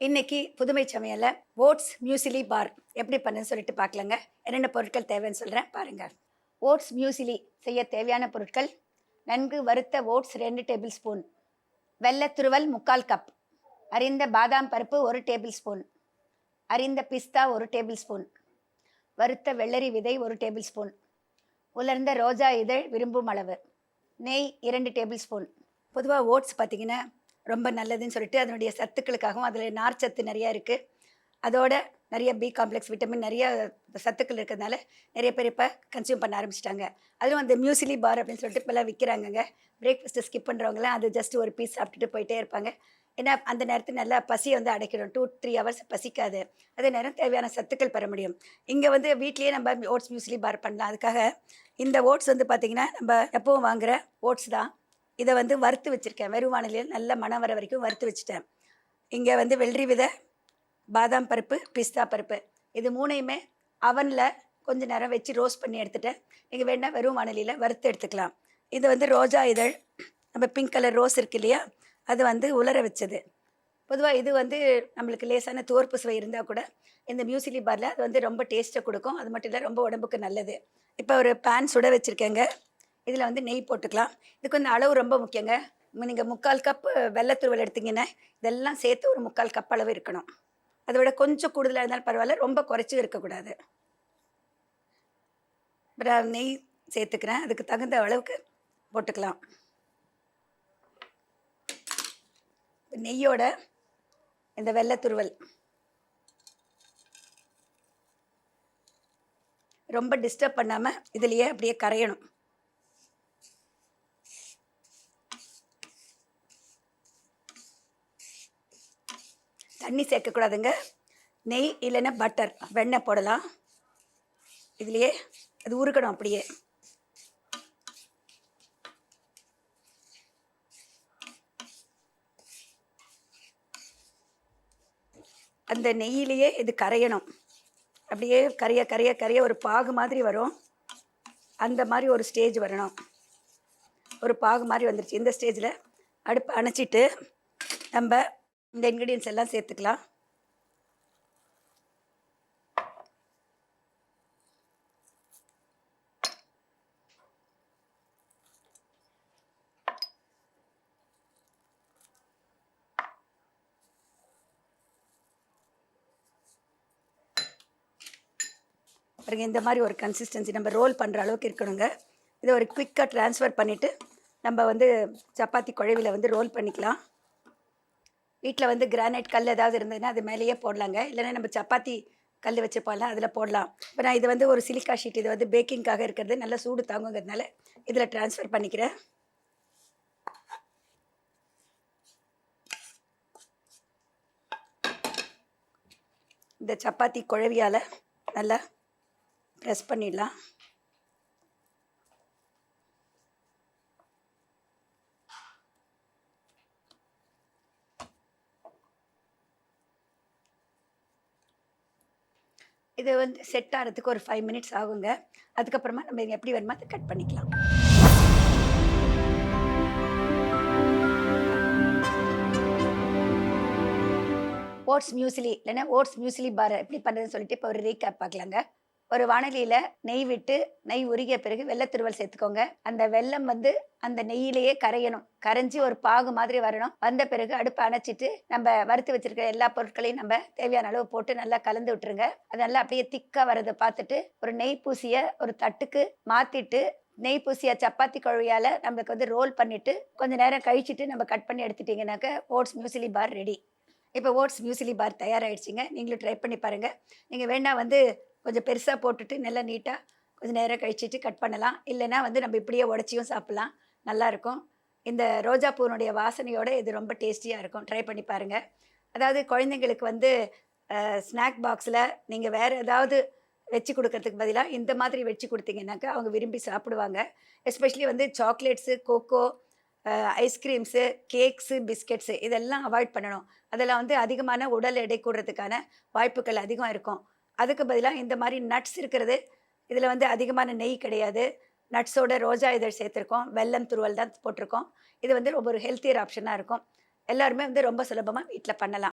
இன்னைக்கு புதுமை சமையல ஓட்ஸ் மியூசிலி பார் எப்படி பண்ணுன்னு சொல்லிட்டு பார்க்கலங்க. என்னென்ன பொருட்கள் தேவைன்னு சொல்கிறேன் பாருங்கள் ஓட்ஸ் மியூசிலி செய்ய தேவையான பொருட்கள் நன்கு வறுத்த ஓட்ஸ் ரெண்டு டேபிள் ஸ்பூன் வெள்ளை துருவல் முக்கால் கப் அரிந்த பாதாம் பருப்பு ஒரு டேபிள் ஸ்பூன் அரிந்த பிஸ்தா ஒரு டேபிள் ஸ்பூன் வறுத்த வெள்ளரி விதை ஒரு டேபிள் ஸ்பூன் உலர்ந்த ரோஜா இதழ் விரும்பும் அளவு நெய் இரண்டு டேபிள் ஸ்பூன். பொதுவாக ஓட்ஸ் பார்த்தீங்கன்னா ரொம்ப நல்லதுன்னு சொல்லிட்டு அதனுடைய சத்துக்களுக்காகவும் அதில் நார் சத்து நிறையா இருக்குது அதோட நிறைய பி காம்ப்ளெக்ஸ் விட்டமின் நிறைய சத்துக்கள் இருக்கிறதுனால நிறைய பேர் இப்போ கன்சியூம் பண்ண ஆரம்பிச்சிட்டாங்க. அதுவும் அந்த மியூசிலி பார் அப்படின்னு சொல்லிட்டு இப்போல்லாம் விற்கிறாங்கங்க பிரேக்ஃபாஸ்ட்டை ஸ்கிப் பண்ணுறவங்களாம் அது ஜஸ்ட் ஒரு பீஸ் சாப்பிட்டுட்டு போயிட்டே இருப்பாங்க. ஏன்னா அந்த நேரத்தில் நல்லா பசியை வந்து அடைக்கணும். டூ த்ரீ ஹவர்ஸ் பசிக்காது. அதே நேரம் தேவையான சத்துக்கள் பெற முடியும். இங்கே வந்து வீட்லேயே நம்ம ஓட்ஸ் மியூஸ்லி பார் பண்ணலாம். அதுக்காக இந்த ஓட்ஸ் வந்து பார்த்திங்கன்னா நம்ம எப்பவும் வாங்குகிற ஓட்ஸ் தான். இதை வந்து வறுத்து வச்சுருக்கேன். வெறும் வானிலையில் நல்ல மனம் வர வரைக்கும் வறுத்து வச்சுட்டேன். இங்கே வந்து வெள்ளரி விதை பாதாம் பருப்பு பிஸ்தா பருப்பு. இது மூணையுமே அவனில் கொஞ்ச நேரம் வச்சு ரோஸ்ட் பண்ணி எடுத்துட்டேன். நீங்கள் வேணால் வெறும் வானிலையில் வறுத்து எடுத்துக்கலாம். இது வந்து ரோஜா இதழ். நம்ம பிங்க் கலர் ரோஸ் இருக்கு இல்லையா? அது வந்து உலர வச்சது. பொதுவாக இது வந்து நம்மளுக்கு லேசான தோற்பு சுவை இருந்தால் கூட இந்த மியூசிலி பாரில் அது வந்து ரொம்ப டேஸ்ட்டை கொடுக்கும். அது மட்டும் இல்லை ரொம்ப உடம்புக்கு நல்லது. இப்போ ஒரு பேன் சுட வச்சுருக்கேங்க. இதில் வந்து நெய் போட்டுக்கலாம். இதுக்கு வந்து அளவு ரொம்ப முக்கியங்க. நீங்கள் முக்கால் கப்பு வெள்ளத்துருவல் எடுத்தீங்கன்னா இதெல்லாம் சேர்த்து ஒரு முக்கால் கப் அளவு இருக்கணும். அதை விட கொஞ்சம் கூடுதலாக இருந்தாலும் பரவாயில்ல ரொம்ப குறைச்சும் இருக்கக்கூடாது. அப்புறம் நெய் சேர்த்துக்கிறேன். அதுக்கு தகுந்த அளவுக்கு போட்டுக்கலாம். நெய்யோட இந்த வெள்ளத்துருவல் ரொம்ப டிஸ்டர்ப் பண்ணாமல் இதுலேயே அப்படியே கரையணும். தண்ணி சேர்க்கக்கூடாதுங்க. நெய் இல்லைன்னா பட்டர் வெண்ணெய் போடலாம். இதுலேயே அது உருக்கணும் அப்படியே. அந்த நெய்யிலேயே இது கரையணும். அப்படியே கரைய கரைய கரைய ஒரு பாகு மாதிரி வரும். அந்த மாதிரி ஒரு ஸ்டேஜ் வரணும். ஒரு பாகு மாதிரி வந்துருச்சு. இந்த ஸ்டேஜில் அடுப்பு அணைச்சிட்டு நம்ம இந்த இன்க்ரீடியன்ஸ் எல்லாம் சேர்த்துக்கலாம். பாருங்க இந்த மாதிரி ஒரு கன்சிஸ்டன்சி நம்ம ரோல் பண்ணுற அளவுக்கு இருக்கணுங்க. இதை ஒரு குயிக்காக ட்ரான்ஸ்ஃபர் பண்ணிவிட்டு நம்ம வந்து சப்பாத்தி குழவியில் வந்து ரோல் பண்ணிக்கலாம். வீட்டில் வந்து கிரானைட் கல் ஏதாவது இருந்ததுன்னா அது மேலேயே போடலாங்க. இல்லைன்னா நம்ம சப்பாத்தி கல் வச்சு போடலாம் அதில் போடலாம். இப்போ நான் இது வந்து ஒரு சிலிக்கா ஷீட் இது வந்து பேக்கிங்காக இருக்கிறது. நல்லா சூடு தாங்குங்கிறதுனால இதில் ட்ரான்ஸ்ஃபர் பண்ணிக்கிறேன். இந்த சப்பாத்தி குழவியால் நல்லா ப்ரெஸ் பண்ணிடலாம். இது வந்து செட் ஆகிறதுக்கு ஒரு ஃபைவ் மினிட்ஸ் ஆகுங்க. அதுக்கப்புறமா நம்ம இதை எப்படி வேணுமோ அதை கட் பண்ணிக்கலாம். ஓட்ஸ் மியூசிலி இல்லைன்னா ஓட்ஸ் மியூசிலி பார் எப்படி பண்ணுறதுன்னு சொல்லிட்டு இப்போ ஒரு ரீகேப் பார்க்கலாங்க. ஒரு வானலியில் நெய் விட்டு நெய் உருகிய பிறகு வெள்ளத்திருவல் சேர்த்துக்கோங்க. அந்த வெல்லம் வந்து அந்த நெய்யிலேயே கரையணும். கரைஞ்சி ஒரு பாகு மாதிரி வரணும். வந்த பிறகு அடுப்பை அணைச்சிட்டு நம்ம வறுத்து வச்சிருக்கிற எல்லா பொருட்களையும் நம்ம தேவையான அளவு போட்டு நல்லா கலந்து விட்டுருங்க. அது நல்லா அப்படியே திக்காக வரதை பார்த்துட்டு ஒரு நெய் பூசிய ஒரு தட்டுக்கு மாற்றிட்டு நெய் பூசிய சப்பாத்தி குழவையால் நம்மளுக்கு வந்து ரோல் பண்ணிவிட்டு கொஞ்சம் நேரம் கழிச்சிட்டு நம்ம கட் பண்ணி எடுத்துட்டிங்கனாக்க ஓட்ஸ் மியூசிலி பார் ரெடி. இப்போ ஓட்ஸ் மியூசிலி பார் தயாராகிடுச்சிங்க நீங்களும் ட்ரை பண்ணி பாருங்கள் நீங்கள் வேணால் வந்து கொஞ்சம் பெருசாக போட்டுட்டு நல்லா நீட்டாக கொஞ்சம் நேரம் கழிச்சிட்டு கட் பண்ணலாம். இல்லைன்னா வந்து நம்ம இப்படியே உடச்சியும் சாப்பிட்லாம். நல்லாயிருக்கும் இந்த ரோஜா பூனுடைய வாசனையோடு இது ரொம்ப டேஸ்டியாக இருக்கும். ட்ரை பண்ணி பாருங்கள் அதாவது குழந்தைங்களுக்கு வந்து ஸ்நாக் பாக்ஸில் நீங்கள் வேறு ஏதாவது வச்சு கொடுக்கறதுக்கு பதிலாக இந்த மாதிரி வச்சு கொடுத்தீங்கன்னாக்கா அவங்க விரும்பி சாப்பிடுவாங்க. எஸ்பெஷலி வந்து chocolates cocoa ice creams cakes biscuits இதெல்லாம் அவாய்ட் பண்ணணும். அதெல்லாம் வந்து அதிகமான உடல் எடை கூடுறதுக்கான வாய்ப்புகள் அதிகம் இருக்கும். அதுக்கு பதிலாக இந்த மாதிரி நட்ஸ் இருக்கிறது. இதில் வந்து அதிகமான நெய் கிடையாது. நட்ஸோட ரோஜா இதழ் சேர்த்துருக்கோம். வெல்லம் துருவல் தான் போட்டிருக்கோம். இது வந்து ரொம்ப ஒரு ஹெல்த்தியர் ஆப்ஷனாக இருக்கும். எல்லாருமே வந்து ரொம்ப சுலபமாக வீட்டில் பண்ணலாம்.